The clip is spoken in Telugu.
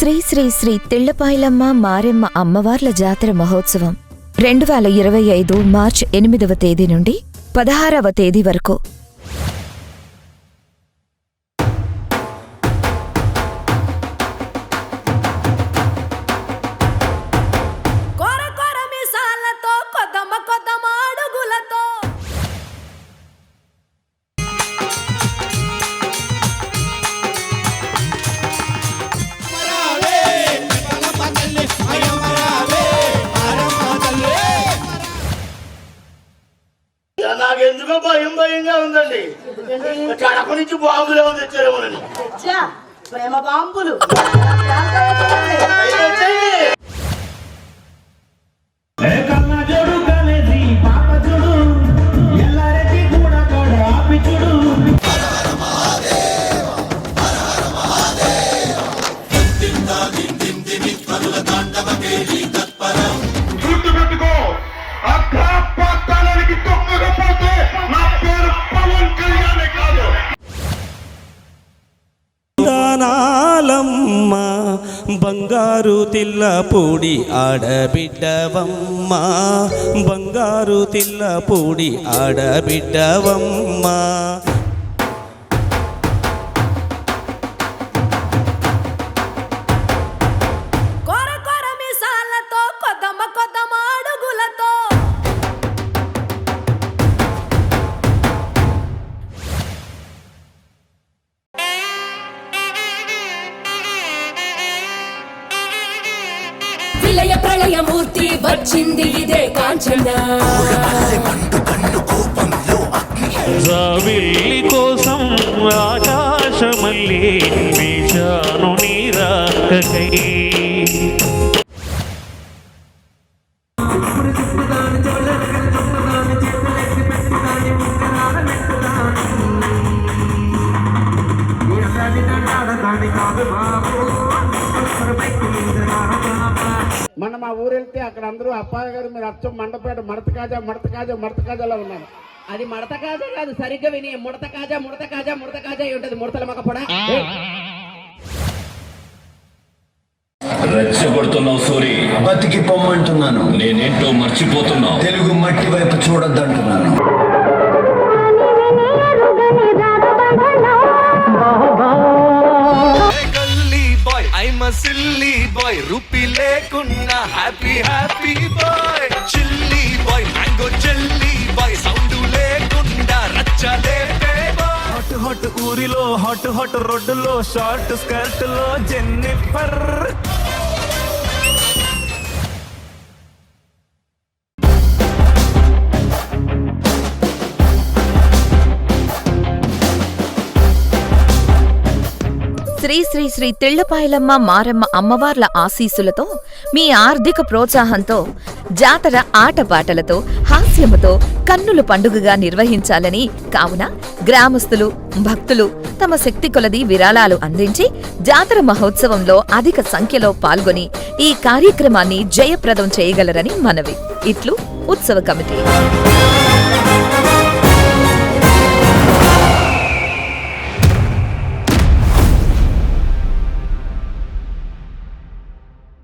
శ్రీ శ్రీ శ్రీ తిళ్ళపాయలమ్మ మారెమ్మ అమ్మవార్ల జాతర మహోత్సవం. రెండు వేల ఇరవై ఐదు మార్చ్ ఎనిమిదవ తేదీ నుండి పదహారవ తేదీ వరకు. భయంగా ఉందండి. కడప నుంచి బాంబులే ఉంది తెచ్చారేమోనని. ప్రేమ బాంబులు. నాలమ్మ బంగారు తిల్ల పూడి ఆడబిడ్డవమ్మ బంగారు తిల్ల పూడి ఆడబిడ్డవమ్మ. విలయ ప్రళయమూర్తి వచ్చింది ఇదే కాంచన. జాబిల్లి కోసం ఆకాశమల్లి వేచాను నీరాకై మొన్న మా ఊరు వెళ్తే అక్కడ అందరూ అప్పాయ గారు మీరు అచ్చం మండపేట మడత కాజా మడత కాజా మడత కాజాలో ఉన్నారు అది మడత కాజా కాదు సరిగ్గా విని ముడత కాజా ముడత కాజా ముడత కాజా అయి ఉంటది ముడతల మొక్క పొడ. రెచ్చగొడుతున్నావు సూరి. బతికి పొమ్మంటున్నాను నేనేంటో మర్చిపోతున్నావు. తెలుగు మట్టి వైపు చూడొద్దంటున్నాను. Gully boy I'm silly boy rupee లేకున్నా happy happy boy chilly boy mango చెల్లీ boy sound లేకుండా రచ్చలే హట్ హట్ ఊరిలో హట్ హాట్ రోడ్డులో షార్ట్ స్కర్ట్లో జెన్నిఫర్ శ్రీ శ్రీ శ్రీ తిళ్ళపాయలమ్మ మారమ్మ అమ్మవార్ల ఆశీస్సులతో మీ ఆర్థిక ప్రోత్సాహంతో జాతర ఆటపాటలతో హాస్యముతో కన్నుల పండుగగా నిర్వహించాలని కావున గ్రామస్తులు భక్తులు తమ శక్తి కొలది విరాళాలు అందించి జాతర మహోత్సవంలో అధిక సంఖ్యలో పాల్గొని ఈ కార్యక్రమాన్ని జయప్రదం చేయగలరని మనవి. ఇట్లు ఉత్సవ కమిటీ.